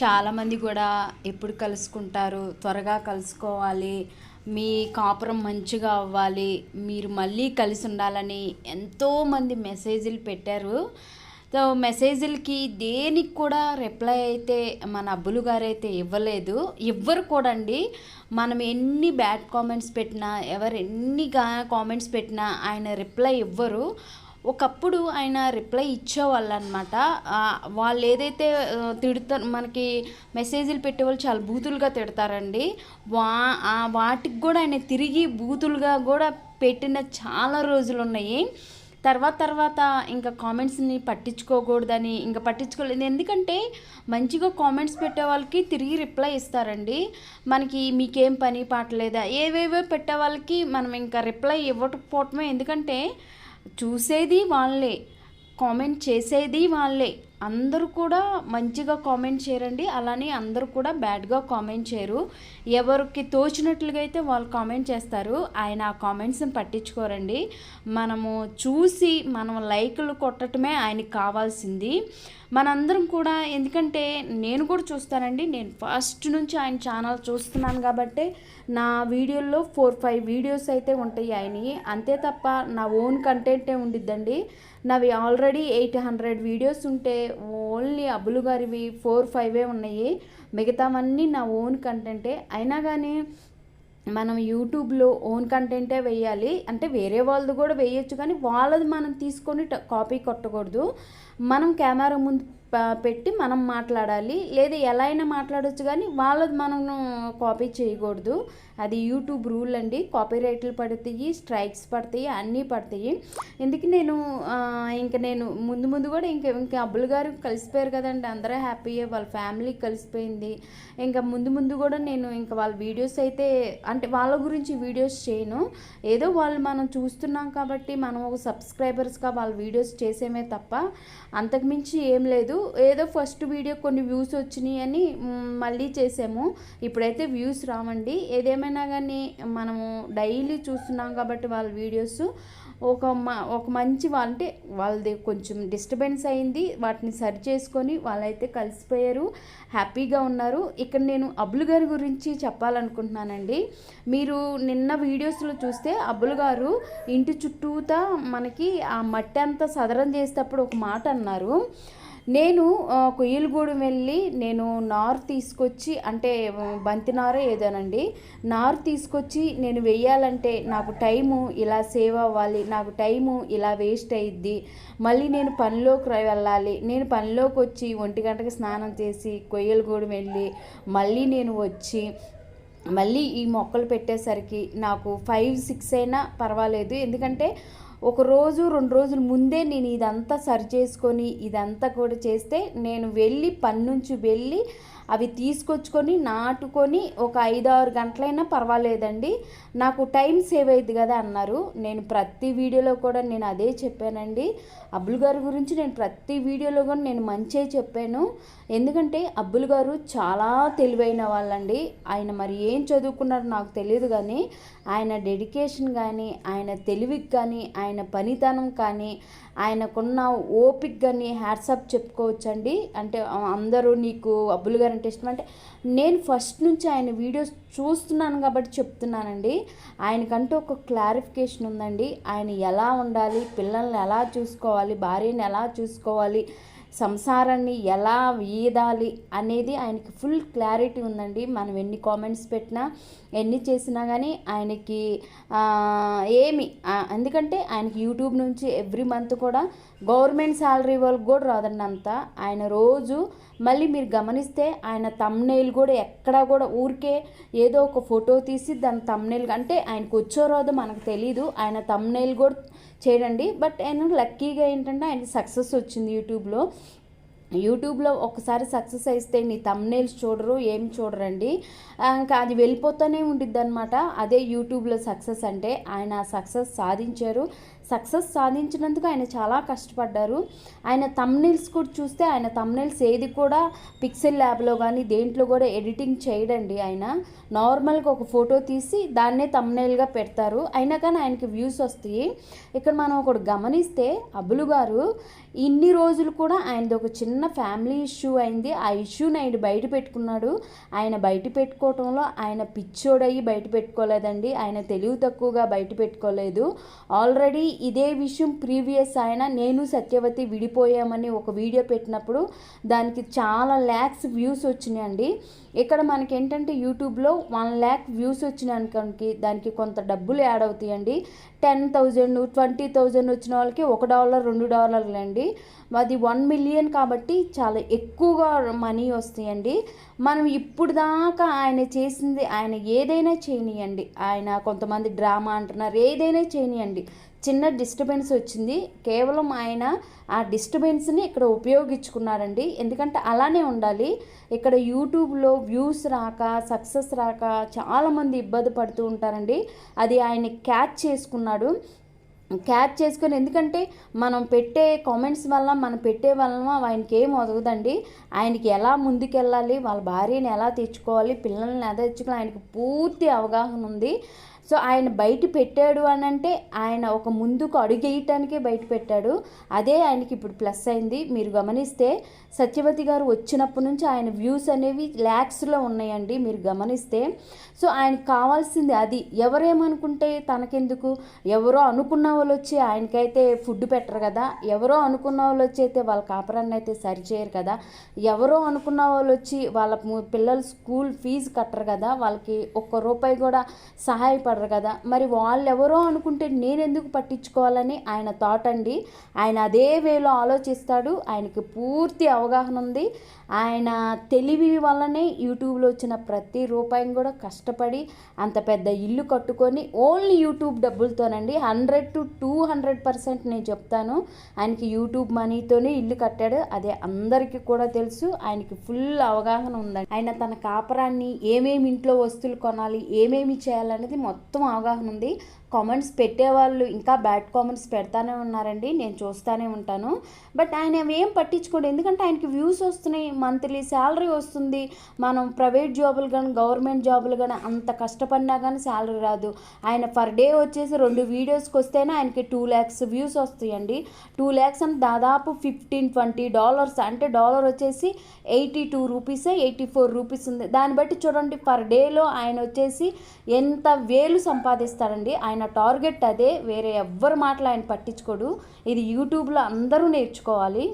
చాలామంది కూడా ఎప్పుడు కలుసుకుంటారు త్వరగా కలుసుకోవాలి మీ కాపురం మంచిగా అవ్వాలి మీరు మళ్ళీ కలిసి ఉండాలని ఎంతోమంది మెసేజ్లు పెట్టారు. సో మెసేజ్లకి దేనికి కూడా రిప్లై అయితే మన అబ్బులు గారు అయితే ఇవ్వలేదు. ఇవ్వరు కూడా అండి మనం ఎన్ని బ్యాడ్ కామెంట్స్ పెట్టినా ఎవరు ఎన్ని కామెంట్స్ పెట్టినా ఆయన రిప్లై ఇవ్వరు. ఒకప్పుడు ఆయన రిప్లై ఇచ్చేవాళ్ళు అనమాట వాళ్ళు ఏదైతే తిడతారు మనకి మెసేజ్లు పెట్టేవాళ్ళు చాలా బూతులుగా తిడతారండి. వా వాటికి కూడా ఆయన తిరిగి బూతులుగా కూడా పెట్టిన చాలా రోజులు ఉన్నాయి తర్వాత తర్వాత ఇంకా కామెంట్స్ని పట్టించుకోకూడదని ఇంకా పట్టించుకోలేదు. ఎందుకంటే మంచిగా కామెంట్స్ పెట్టే వాళ్ళకి తిరిగి రిప్లై ఇస్తారండి. మనకి మీకేం పని పాటలేదా ఏవేవో పెట్టే వాళ్ళకి మనం ఇంకా రిప్లై ఇవ్వకపోవటమే. ఎందుకంటే చూసేది వాళ్ళే కామెంట్ చేసేది వాళ్ళే. అందరూ కూడా మంచిగా కామెంట్ చేయరండి. అలానే అందరూ కూడా బ్యాడ్గా కామెంట్ చేయరు. ఎవరికి తోచినట్లుగా అయితే వాళ్ళు కామెంట్ చేస్తారు. ఆయన ఆ కామెంట్స్ని పట్టించుకోరండి. మనము చూసి మనం లైకులు కొట్టడమే ఆయనకి కావాల్సింది. మనందరం కూడా ఎందుకంటే నేను కూడా చూస్తానండి. నేను ఫస్ట్ నుంచి ఆయన ఛానల్ చూస్తున్నాను కాబట్టి నా వీడియోల్లో ఫోర్ ఫైవ్ వీడియోస్ అయితే ఉంటాయి ఆయనవి. అంతే తప్ప నా ఓన్ కంటెంటే ఉండిద్దండి. నావి ఆల్రెడీ ఎయిట్ హండ్రెడ్ వీడియోస్ ఉంటే ఓన్లీ అబ్బులు గారివి ఫోర్ ఫైవే ఉన్నాయి. మిగతావన్నీ నా ఓన్ కంటెంటే. అయినా కానీ మనం యూట్యూబ్లో ఓన్ కంటెంటే వేయాలి అంటే వేరే వాళ్ళది కూడా వేయొచ్చు కానీ వాళ్ళది మనం తీసుకొని కాపీ కొట్టకూడదు. మనం కెమెరా ముందు పెట్టి మనం మాట్లాడాలి. లేదా ఎలా అయినా మాట్లాడొచ్చు కానీ వాళ్ళది మనం కాపీ చేయకూడదు. అది యూట్యూబ్ రూల్ అండి. కాపీ రైట్లు పడతాయి స్ట్రైక్స్ పడతాయి అన్నీ పడతాయి. ఎందుకు నేను ఇంకా ఇంక నేను ముందు ముందు కూడా ఇంక ఇంకా అబ్బులు గారు కలిసిపోయారు కదండి. అందరూ హ్యాపీయే వాళ్ళ ఫ్యామిలీ కలిసిపోయింది. ఇంకా ముందు ముందు కూడా నేను ఇంకా వాళ్ళ వీడియోస్ అయితే అంటే వాళ్ళ గురించి వీడియోస్ చేయను. ఏదో వాళ్ళు మనం చూస్తున్నాం కాబట్టి మనం ఒక సబ్స్క్రైబర్స్గా వాళ్ళ వీడియోస్ చేసేమే తప్ప అంతకుమించి ఏం లేదు. ఏదో ఫస్ట్ వీడియో కొన్ని వ్యూస్ వచ్చినాయి అని మళ్ళీ చేసాము. ఇప్పుడైతే వ్యూస్ రావండి. ఏదేమైనా కానీ మనము డైలీ చూస్తున్నాం కాబట్టి వాళ్ళ వీడియోస్ ఒక ఒక మంచి వాళ్ళంటే వాళ్ళది కొంచెం డిస్టర్బెన్స్ అయింది. వాటిని సరి చేసుకొని వాళ్ళైతే కలిసిపోయారు. హ్యాపీగా ఉన్నారు. ఇక్కడ నేను అబ్బులు గారి గురించి చెప్పాలనుకుంటున్నానండి. మీరు నిన్న వీడియోస్లో చూస్తే అబ్బులు గారు ఇంటి చుట్టూతా మనకి ఆ మట్టి అంతా సదరం చేసేటప్పుడు ఒక మాట అన్నారు. నేను కొయ్యలగూడెం వెళ్ళి నేను నారు తీసుకొచ్చి అంటే బంతి నారే ఏదోనండి నారు తీసుకొచ్చి నేను వెయ్యాలంటే నాకు టైము ఇలా సేవ్ అవ్వాలి నాకు టైము ఇలా వేస్ట్ అయ్యిద్ది మళ్ళీ నేను పనిలోకి వెళ్ళాలి. నేను పనిలోకి వచ్చి ఒంటి గంటకి స్నానం చేసి కొయ్యలగూడెం వెళ్ళి మళ్ళీ నేను వచ్చి మళ్ళీ ఈ మొక్కలు పెట్టేసరికి నాకు ఫైవ్ సిక్స్ అయినా పర్వాలేదు. ఎందుకంటే ఒక రోజు రెండు రోజుల ముందే నేను ఇదంతా సరి చేసుకొని ఇదంతా కూడా చేస్తే నేను వెళ్ళి పని నుంచి వెళ్ళి అవి తీసుకొచ్చుకొని నాటుకొని ఒక ఐదు ఆరు గంటలైనా పర్వాలేదండి. నాకు టైం సేవ్ అయ్యింది కదా అన్నారు. నేను ప్రతి వీడియోలో కూడా నేను అదే చెప్పానండి. అబ్బుల్ గారి గురించి నేను ప్రతి వీడియోలో కూడా నేను మంచే చెప్పాను. ఎందుకంటే అబ్బుల్ గారు చాలా తెలివైన వాళ్ళండి. ఆయన మరి ఏం చదువుకున్నారో నాకు తెలియదు కానీ ఆయన డెడికేషన్ కానీ ఆయన తెలివికి కానీ ఆయన పనితనం కానీ ఆయనకున్న ఓపిక్ కానీ హ్యాట్సప్ చెప్పుకోవచ్చండి. అంటే అందరూ నీకు అబ్బుల్ గారు అంటే ఇష్టం. అంటే నేను ఫస్ట్ నుంచి ఆయన వీడియోస్ చూస్తున్నాను కాబట్టి చెప్తున్నానండి. ఆయనకంటూ ఒక క్లారిఫికేషన్ ఉందండి. ఆయన ఎలా ఉండాలి పిల్లల్ని ఎలా చూసుకోవాలి భార్యని ఎలా చూసుకోవాలి సంసారాన్ని ఎలా వీదాలి అనేది ఆయనకి ఫుల్ క్లారిటీ ఉందండి. మనం ఎన్ని కామెంట్స్ పెట్టినా ఎన్ని చేసినా కానీ ఆయనకి ఏమి ఎందుకంటే ఆయనకి యూట్యూబ్ నుంచి ఎవ్రీ మంత్ కూడా గవర్నమెంట్ శాలరీ వాళ్ళకి కూడా రాదండి అంత ఆయన రోజు మళ్ళీ మీరు గమనిస్తే ఆయన తమ్నైల్ కూడా ఎక్కడా కూడా ఊరికే ఏదో ఒక ఫోటో తీసి దాని తమ్నైల్ అంటే ఆయనకు వచ్చో రాదో మనకు తెలీదు. ఆయన తమ్నైల్ కూడా చేయడండి. బట్ ఆయన లక్కీగా ఏంటంటే ఆయనకి సక్సెస్ వచ్చింది యూట్యూబ్లో యూట్యూబ్లో ఒకసారి సక్సెస్ అయితే నీ తమ్నేల్స్ చూడరు ఏం చూడరండి. ఇంకా అది వెళ్ళిపోతూనే ఉండిద్ది అనమాట అదే యూట్యూబ్లో సక్సెస్ అంటే ఆయన సక్సెస్ సాధించారు. సక్సెస్ సాధించినందుకు ఆయన చాలా కష్టపడ్డారు. ఆయన తమ్నైల్స్ కూడా చూస్తే ఆయన తమ్నైల్స్ ఏది కూడా పిక్సెల్ ల్యాబ్లో కానీ దేంట్లో కూడా ఎడిటింగ్ చేయడండి ఆయన. నార్మల్గా ఒక ఫోటో తీసి దాన్నే తమ్నైల్గా పెడతారు. అయినా కానీ ఆయనకి వ్యూస్ వస్తాయి. ఇక్కడ మనం ఒకటి గమనిస్తే అబ్బులు గారు ఇన్ని రోజులు కూడా ఆయనది ఒక చిన్న ఫ్యామిలీ ఇష్యూ అయింది. ఆ ఇష్యూని ఆయన బయట పెట్టుకున్నాడు. ఆయన బయట పెట్టుకోవటంలో ఆయన పిచ్చోడయ్యి బయట పెట్టుకోలేదండి. ఆయన తెలివి తక్కువగా బయట పెట్టుకోలేదు. ఆల్రెడీ ఇదే విషయం ప్రీవియస్ ఆయన నేను సత్యవతి విడిపోయామని ఒక వీడియో పెట్టినప్పుడు దానికి చాలా ల్యాక్స్ వ్యూస్ వచ్చినాయండి. ఇక్కడ మనకి ఏంటంటే యూట్యూబ్లో వన్ ల్యాక్ వ్యూస్ వచ్చినానికి దానికి కొంత డబ్బులు యాడ్ అవుతాయండి. టెన్ థౌజండ్ ట్వంటీ థౌజండ్ వచ్చిన వాళ్ళకి ఒక డాలర్ రెండు డాలర్లు అండి అది వన్ మిలియన్ కాబట్టి చాలా ఎక్కువగా మనీ వస్తాయండి. మనం ఇప్పుడు దాకా ఆయన చేసింది ఆయన ఏదైనా చేయనియండి. ఆయన కొంతమంది డ్రామా అంటున్నారు ఏదైనా చేయనియండి. చిన్న డిస్టర్బెన్స్ వచ్చింది. కేవలం ఆయన ఆ డిస్టర్బెన్స్ని ఇక్కడ ఉపయోగించుకున్నారండి ఎందుకంటే అలానే ఉండాలి. ఇక్కడ యూట్యూబ్లో వ్యూస్ రాక సక్సెస్ రాక చాలామంది ఇబ్బంది పడుతూ ఉంటారండి. అది ఆయన క్యాచ్ చేసుకున్నాడు. క్యాచ్ చేసుకొని ఎందుకంటే మనం పెట్టే కామెంట్స్ వల్ల మనం పెట్టే వలన ఆయనకి ఏం వదగదండి ఆయనకి ఎలా ముందుకెళ్ళాలి వాళ్ళ భార్యని ఎలా తెచ్చుకోవాలి పిల్లల్ని ఎలా తెచ్చుకోవాలి ఆయనకి పూర్తి అవగాహన ఉంది. సో ఆయన బయట పెట్టాడు అని అంటే ఆయన ఒక ముందుకు అడుగేయటానికే బయట పెట్టాడు. అదే ఆయనకి ఇప్పుడు ప్లస్ అయింది. మీరు గమనిస్తే సత్యవతి గారు వచ్చినప్పటి నుంచి ఆయన వ్యూస్ అనేవి ల్యాక్స్లో ఉన్నాయండి. మీరు గమనిస్తే సో ఆయనకు కావాల్సింది అది. ఎవరేమనుకుంటే తనకెందుకు? ఎవరో అనుకున్న వాళ్ళు వచ్చి ఆయనకైతే ఫుడ్ పెట్టరు కదా. ఎవరో అనుకున్న వాళ్ళు వచ్చి అయితే వాళ్ళ కాపురాన్ని అయితే సరిచేయరు కదా. ఎవరో అనుకున్న వాళ్ళు వచ్చి వాళ్ళ పిల్లలు స్కూల్ ఫీజు కట్టరు కదా. వాళ్ళకి ఒక్క రూపాయి కూడా సహాయపడరు కదా. మరి వాళ్ళు ఎవరో అనుకుంటే నేనెందుకు పట్టించుకోవాలని ఆయన థాట్ అండి. ఆయన అదే వేలో ఆలోచిస్తాడు. ఆయనకి పూర్తి అవగాహన ఉంది. ఆయన తెలివి వల్లనే యూట్యూబ్లో వచ్చిన ప్రతి రూపాయిని కూడా కష్టపడి అంత పెద్ద ఇల్లు కట్టుకొని only YouTube డబ్బులతోనండి. Hundred to two hundred percent నేను చెప్తాను. ఆయనకి యూట్యూబ్ మనీతోనే ఇల్లు కట్టాడు. అదే అందరికీ కూడా తెలుసు. ఆయనకి ఫుల్ అవగాహన ఉందండి. ఆయన తన కాపరాన్ని ఏమేమి ఇంట్లో వస్తువులు కొనాలి ఏమేమి చేయాలనేది మొత్తం మొత్తం అవగాహన ఉంది. కామెంట్స్ పెట్టేవాళ్ళు ఇంకా బ్యాడ్ కామెంట్స్ పెడతానే ఉన్నారండి. నేను చూస్తూనే ఉంటాను. బట్ ఆయన ఏం పట్టించుకోడు. ఎందుకంటే ఆయనకి వ్యూస్ వస్తున్నాయి మంత్లీ శాలరీ వస్తుంది. మనం ప్రైవేట్ జాబులు కానీ గవర్నమెంట్ జాబులు కానీ అంత కష్టపడినా కానీ శాలరీ రాదు. ఆయన పర్ డే వచ్చేసి రెండు వీడియోస్కి వస్తేనే ఆయనకి టూ ల్యాక్స్ వ్యూస్ వస్తాయండి. టూ ల్యాక్స్ అంటే దాదాపు ఫిఫ్టీన్ ట్వంటీ డాలర్స్ అంటే డాలర్ వచ్చేసి eighty two rupees eighty four rupees ఉంది. దాన్ని బట్టి చూడండి పర్ డేలో ఆయన వచ్చేసి ఎంత వేలు సంపాదిస్తాడండి. ఆయన టార్గెట్ అదే వేరే ఎవ్వరు మాటలు ఆయన పట్టించుకోడు. ఇది యూట్యూబ్లో అందరూ నేర్చుకోవాలి.